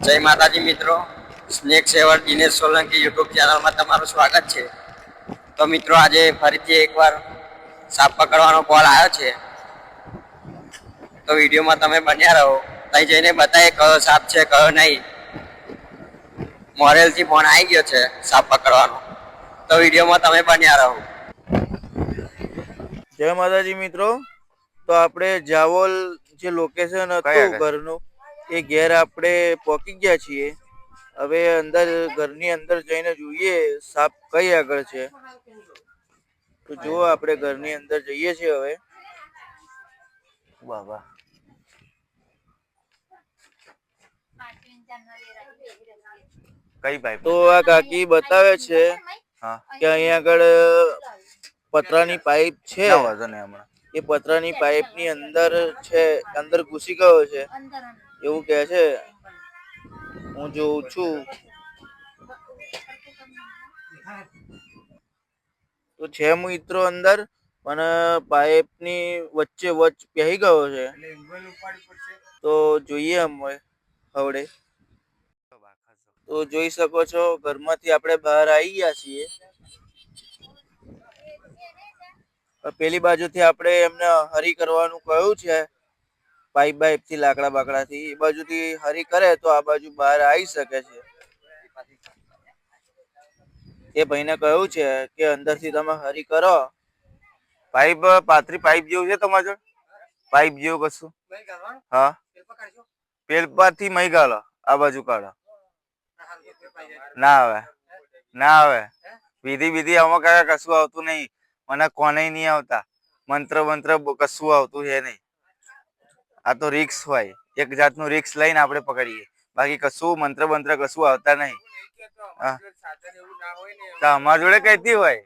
જય માતાજી મિત્રો. Snake saver Dinesh Solanki YouTube ચેનલમાં તમારું સ્વાગત છે. તો મિત્રો આજે ફરીથી એકવાર સાપ પકડવાનો કોલ આવ્યો છે. તો વિડીયોમાં તમે બન્યા રહો. ત્યાં જઈને બતાવીએ કયો સાપ છે કયો નહીં. મોરેલથી ફોન આવી ગયો છે સાપ પકડવાનો. તો વિડીયોમાં તમે બન્યા રહો. જય માતાજી મિત્રો. તો આપણે જાવોલ જે લોકેશન હતું ઘરનું એ ઘેર આપણે પહોંચી ગયા છીએ. હવે અંદર ઘરની અંદર જઈને જોઈએ સાપ કઈ આગળ છે? તો જુઓ આપણે ઘરની અંદર જઈએ છીએ હવે. બાબા કઈ ભાઈ તો આ કાકી બતાવે છે હા. કે અહીંયા આગળ પતરાની પાઇપ છે. એ પતરાની પાઇપની અંદર છે અંદર ઘૂસી ગયો છે. એવું કહે છે, હું જોઉં છું, તો છે મિત્રો અંદર, પણ પાઇપની વચ્ચે વચ પહેરી ગયો છે. તો જોઈએ અમે હવડે. તો જોઈ શકો છો, ઘરમાંથી આપણે બહાર આવી ગયા છીએ. પેલી બાજુથી આપણે એમને હરી કરવાનું કહ્યું છે. પાઇપ બાઇપથી લાકડા બાકડા થી એ બાજુથી હરી કરે તો આ બાજુ બહાર આવી શકે છે. એ ભાઈને કહ્યું છે કે અંદરથી તમે હરી કરો. પાઇપ પાતરી પાઇપ જેવું છે તમારા પાઇપ જેવું કશું? હા. પેલ પરથી મહી ગાળો, આ બાજુ કાઢો. ના આવે. ના આવે. વિધિ વિધિ આમાં કાંઈ કશું આવતું નહીં. મને કોને નહીં આવતા. મંત્ર મંત્ર કશું આવતું છે નહીં. આ તો રિક્સ હોય. એક જાતનું રિક્સ લઈને આપણે પકડીએ. બાકી કશું મંત્ર મંત્ર કશું આવતા નહીં. તો અમારા જોડે કહેતી હોય?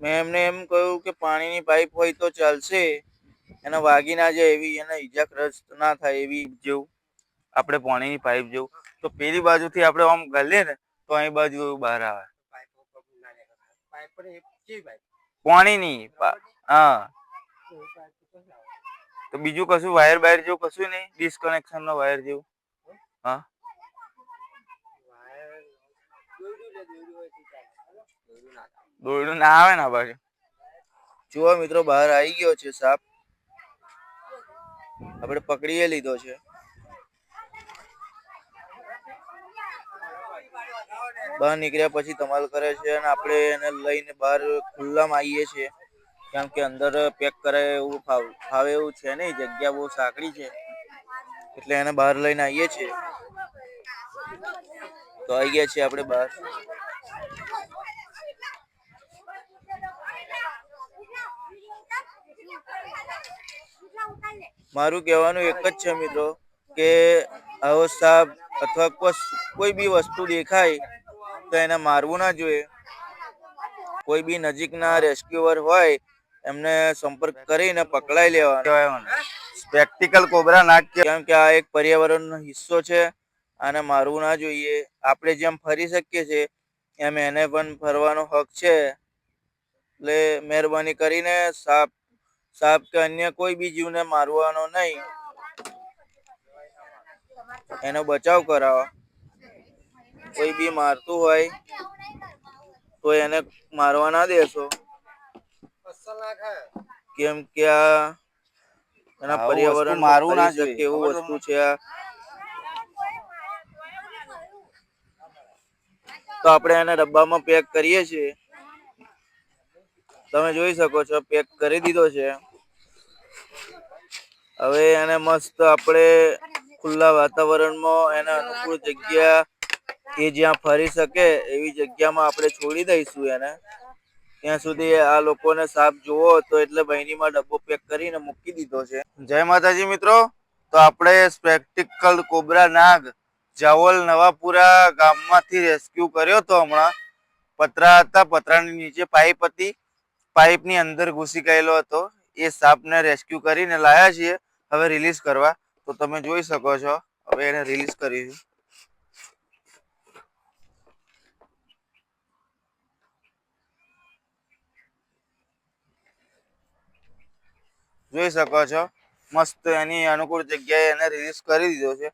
મેં એમને એમ કહ્યું કે પાણીની પાઇપ હોય તો ચાલશે. એને વાગી ના જાય એવી એને ઈજાગ્રસ્ત ના થાય એવી જેવું. આપણે પાણીની પાઇપ જેવું. તો પેલી બાજુથી આપણે આમ ગલીએ ને, તો અહીં બાજુ બહાર આવે. પાણીની હા. તો બીજું કશું વાયર બાયર જેવું કશું નહીં? ડિસ્કનેક્શન નો વાયર જેવું? હા? દોરડું ના આવે ને બાજુ. જુઓ મિત્રો, બહાર આવી ગયો છે સાપ. આપણે પકડીએ લીધો છે. બહાર નીકળ્યા પછી ધમાલ કરે છે અને આપણે એને લઈને બહાર ખુલ્લામાં આવીએ છીએ. કેમ કે અંદર પેક કરાય એવું ફાવે એવું છે નહીં, જગ્યા બહુ સાંકડી છે. એટલે એને બહાર લઈને આવીએ છીએ. તો આવી ગયા છીએ આપણે બહાર. મારું કહેવાનું એક જ છે મિત્રો, કે આવો સાપ અથવા કોઈ બી વસ્તુ દેખાય તો એને મારવું ના જોઈએ. કોઈ બી નજીકના રેસ્ક્યુઅર હોય એમને સંપર્ક કરીને પકડાઈ લેવાનો. કહેવાય સ્પેક્ટિકલ કોબરા નાગ કેમ કે આ એક પર્યાવરણનો હિસ્સો છે આને મારવું ના જોઈએ. આપણે જેમ ફરી શકીએ છીએ એમ એને પણ ફરવાનો હક છે. એટલે મહેરબાની કરીને સાપ સાપ કે અન્ય કોઈ બી જીવને મારવાનો નહીં. એનો બચાવ કરાવો. કોઈ બી મારતું હોય તો એને મારવા ના દેશો. કેમ કે આ એના પર્યાવરણ મારવું ના શકે એવું વસ્તુ છે આ? તો આપણે એને ડબ્બામાં પેક કરીએ છીએ. તમે જોઈ શકો છો પેક કરી દીધો છે. હવે એને મસ્ત આપણે ખુલ્લા વાતાવરણમાં એના અનુકૂળ જગ્યા એ જ્યાં ફરી શકે એવી જગ્યામાં આપણે છોડી દઈશું એને. ત્યાં સુધી આ લોકોને સાપ જોવો તો એટલે બહેનીમાં ડબ્બો પેક કરીને મૂકી દીધો છે. જય માતાજી મિત્રો, તો આપણે સ્પેક્ટિકલ કોબરા નાગ જાવલ નવાપુરા ગામમાંથી રેસ્ક્યુ કર્યો તો હમણાં. પતરા હતા, પતરાની નીચે પાઇપ હતી. પાઇપની અંદર ઘૂસી ગયેલો હતો. એ સાપને રેસ્ક્યુ કરીને લાયા છીએ. હવે રિલીઝ કરવા. તો તમે જોઈ શકો છો. હવે એને રિલીઝ કરીશું. જોઈ શકો છો. મસ્ત એની અનુકૂળ જગ્યાએ એને રિલીઝ કરી દીધો છે.